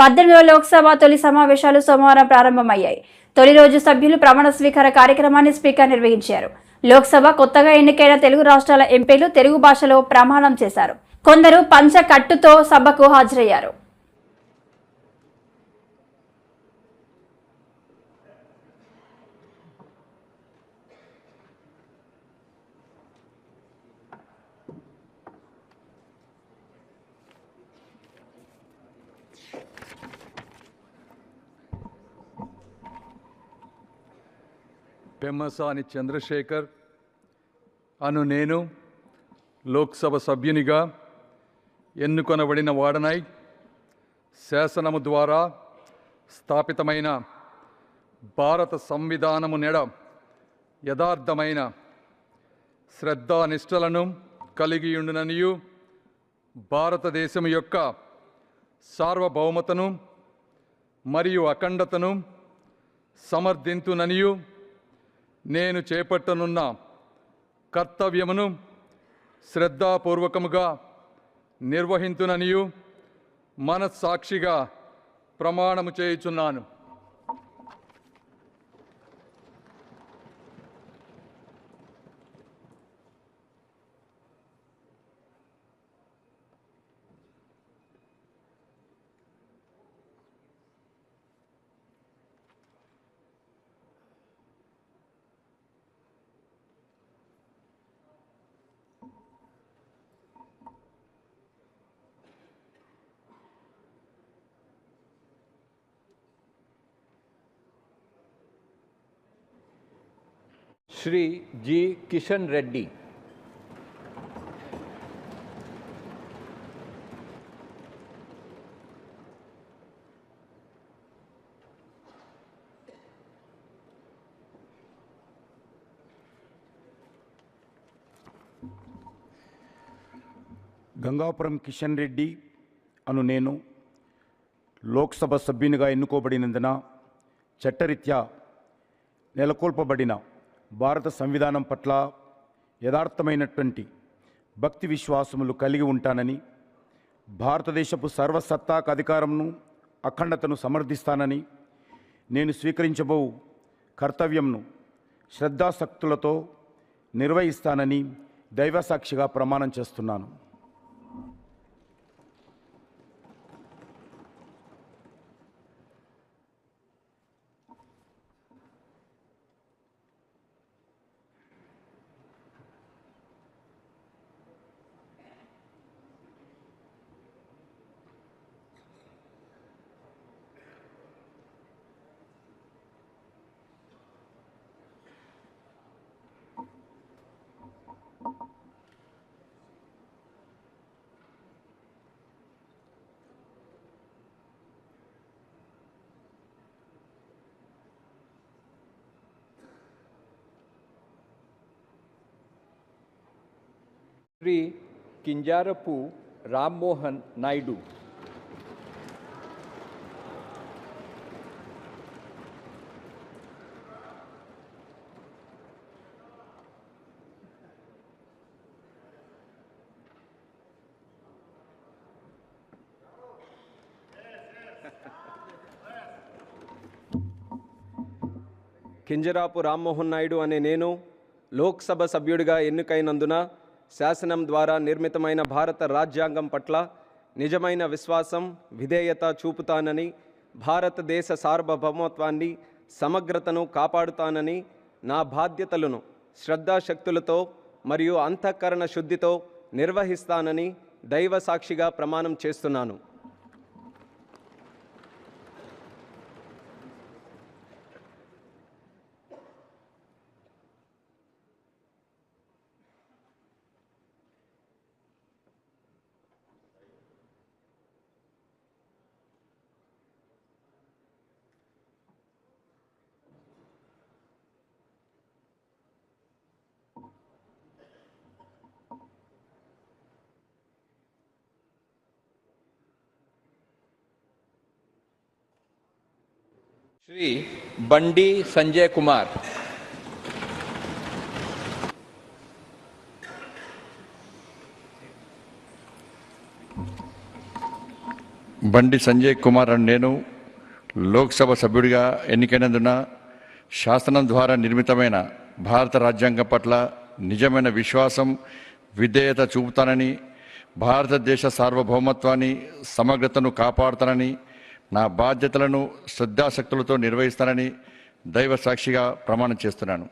పద్దెనిమిదవ లోక్సభ తొలి సమావేశాలు సోమవారం ప్రారంభమయ్యాయి. తొలి రోజు సభ్యులు ప్రమాణ స్వీకార కార్యక్రమాన్ని స్పీకర్ నిర్వహించారు. లోక్సభ కొత్తగా ఎన్నికైన తెలుగు రాష్ట్రాల ఎంపీలు తెలుగు భాషలో ప్రమాణం చేశారు. కొందరు పంచ కట్టుతో సభకు హాజరయ్యారు. పెమ్మసాని చంద్రశేఖర్ అను నేను లోక్సభ సభ్యునిగా ఎన్నుకొనబడిన వాడనై శాసనము ద్వారా స్థాపితమైన భారత సంవిధానము నెడ యథార్థమైన శ్రద్ధానిష్టలను కలిగియుండుననియు భారతదేశం యొక్క సార్వభౌమతను మరియు అఖండతను సమర్థింతుననియు నేను చేపట్టనున్న కర్తవ్యమును శ్రద్ధాపూర్వకముగా నిర్వహించుననియు మనస్సాక్షిగా ప్రమాణము చేయుచున్నాను. శ్రీ జి కిషన్ రెడ్డి. గంగాపురం కిషన్ రెడ్డి అను నేను లోక్సభ సభ్యునిగా ఎన్నుకోబడినందున చట్టరీత్యా నెలకొల్పబడిన భారత సంవిధానం పట్ల యథార్థమైనటువంటి భక్తి విశ్వాసములు కలిగి ఉంటానని భారతదేశపు సర్వసత్తాక అధికారంను అఖండతను సమర్థిస్తానని నేను స్వీకరించబో కర్తవ్యంను శ్రద్ధాశక్తులతో నిర్వహిస్తానని దైవసాక్షిగా ప్రమాణం చేస్తున్నాను. శ్రీ కింజారపు రామ్మోహన్ నాయుడు. కింజరాపు రామ్మోహన్ నాయుడు అనే నేను లోక్సభ సభ్యుడిగా ఎన్నికైనందున శాసనం ద్వారా నిర్మితమైన భారత రాజ్యాంగం పట్ల నిజమైన విశ్వాసం విధేయత చూపుతానని భారతదేశ సార్వభౌమత్వాన్ని సమగ్రతను కాపాడుతానని నా బాధ్యతలను శ్రద్ధాశక్తులతో మరియు అంతఃకరణ శుద్ధితో నిర్వహిస్తానని దైవ సాక్షిగా ప్రమాణం చేస్తున్నాను. శ్రీ బండి సంజయ్ కుమార్. బండి సంజయ్ కుమార్ అని నేను లోక్సభ సభ్యుడిగా ఎన్నికైనందున శాసనం ద్వారా నిర్మితమైన భారత రాజ్యాంగం పట్ల నిజమైన విశ్వాసం విధేయత చూపుతానని భారతదేశ సార్వభౌమత్వాన్ని సమగ్రతను కాపాడుతానని నా బాధ్యతలను శ్రద్ధాశక్తులతో నిర్వహిస్తానని దైవ సాక్షిగా ప్రమాణం చేస్తున్నాను.